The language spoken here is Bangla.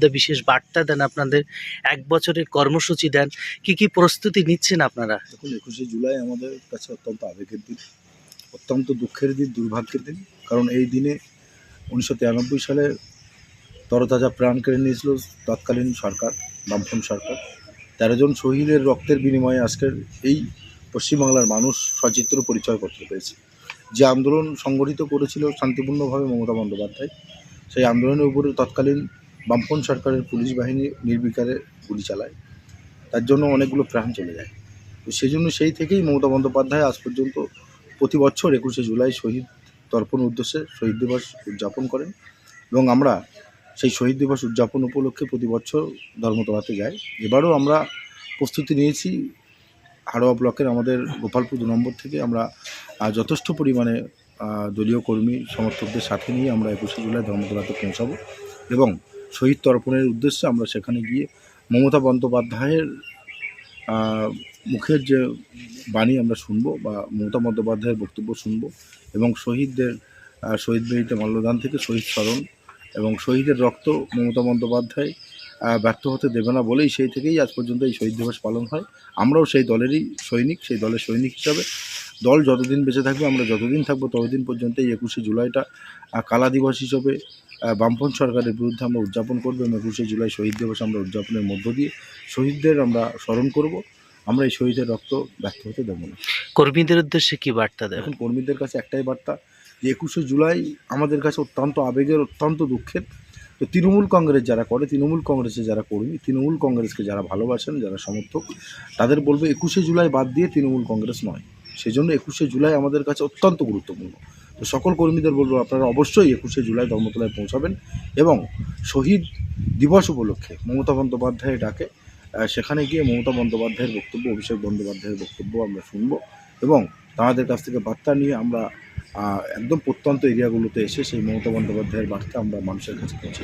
মধ্যে বিশেষ বার্তা দেন আপনাদের? এক বছরের কর্মসূচি দেন। কি কি প্রস্তুতি নিচ্ছেন আপনারা? দেখুন, একুশে জুলাই আমাদের কাছে অত্যন্ত আবেগের দিন, অত্যন্ত দুঃখের দিন, দুর্ভাগ্যের দিন। কারণ এই দিনে উনিশশো তিরানব্বই সালে তরতাজা প্রাণ কেড়ে নিয়েছিল তৎকালীন সরকার, বামফ্রন্ট সরকার। তেরো জন শহীদের রক্তের বিনিময়ে আজকের এই পশ্চিমবাংলার মানুষ সচিত্র পরিচয়পত্র পেয়েছে। যে আন্দোলন সংগঠিত করেছিল শান্তিপূর্ণভাবে মমতা বন্দ্যোপাধ্যায়, সেই আন্দোলনের উপরে তৎকালীন বামফ্রন্ট সরকারের পুলিশ বাহিনী নির্বিকারে গুলি চালায়। তার জন্য অনেকগুলো প্রাণ চলে যায়। তো সেই জন্য সেই থেকেই মমতা বন্দ্যোপাধ্যায় আজ পর্যন্ত প্রতি বছর একুশে জুলাই শহীদ তর্পণ উদ্দেশ্যে শহীদ দিবস উদযাপন করেন এবং আমরা সেই শহীদ দিবস উদযাপন উপলক্ষে প্রতি বছর ধর্মতলাতে যাই। এবারও আমরা প্রস্তুতি নিয়েছি। হাড়োয়া ব্লকের আমাদের গোপালপুর দু নম্বর থেকে আমরা যথেষ্ট পরিমাণে দলীয় কর্মী সমর্থকদের সাথে নিয়ে আমরা একুশে জুলাই ধর্মতলাতে পৌঁছাবো এবং শহীদ তর্পণের উদ্দেশ্যে আমরা সেখানে গিয়ে মমতা বন্দ্যোপাধ্যায়ের মুখের যে বাণী আমরা শুনব বা মমতা বন্দ্যোপাধ্যায়ের বক্তব্য শুনব এবং শহীদদের শহীদ বেদিতে মাল্যদান থেকে শহীদ স্মরণ এবং শহীদের রক্ত মমতা বন্দ্যোপাধ্যায় ব্যর্থ হতে দেবে না বলেই সেই থেকেই আজ পর্যন্ত এই শহীদ দিবস পালন হয়। আমরাও সেই দলেরই সৈনিক, সেই দলের সৈনিক হিসাবে। দল যতদিন বেঁচে থাকবে, আমরা যতদিন থাকব ততদিন পর্যন্ত এই একুশে জুলাইটা কালা দিবস হিসেবে আহ, বামপন্থ সরকারের বিরুদ্ধে আমরা উদযাপন করব এবং একুশে জুলাই শহীদ দিবস আমরা উদযাপনের মধ্য দিয়ে শহীদদের আমরা স্মরণ করব। আমরা এই শহীদের রক্ত ব্যর্থ হতে দেবো না। কর্মীদের উদ্দেশ্যে কি বার্তা দেয় এখন কর্মীদের কাছে একটাই বার্তা যে একুশে জুলাই আমাদের কাছে অত্যন্ত আবেগের অত্যন্ত দুঃখের। তো তৃণমূল কংগ্রেস যারা করে তৃণমূল কংগ্রেসে যারা কর্মী তৃণমূল কংগ্রেসকে যারা ভালোবাসেন যারা সমর্থক তাদের বলব একুশে জুলাই বাদ দিয়ে তৃণমূল কংগ্রেস নয়। সেই জন্য একুশে জুলাই আমাদের কাছে অত্যন্ত গুরুত্বপূর্ণ। তো সকল কর্মীদের বলব, আপনারা অবশ্যই একুশে জুলাই ধর্মতলায় পৌঁছাবেন এবং শহীদ দিবস উপলক্ষে মমতা বন্দ্যোপাধ্যায় ডাকে সেখানে গিয়ে মমতা বন্দ্যোপাধ্যায়ের বক্তব্য, অভিষেক বন্দ্যোপাধ্যায়ের বক্তব্য আমরা শুনব এবং তাদের কাছ থেকে বার্তা নিয়ে আমরা একদম প্রত্যন্ত এরিয়াগুলোতে এসে সেই মমতা বন্দ্যোপাধ্যায়ের বার্তা আমরা মানুষের কাছে পৌঁছে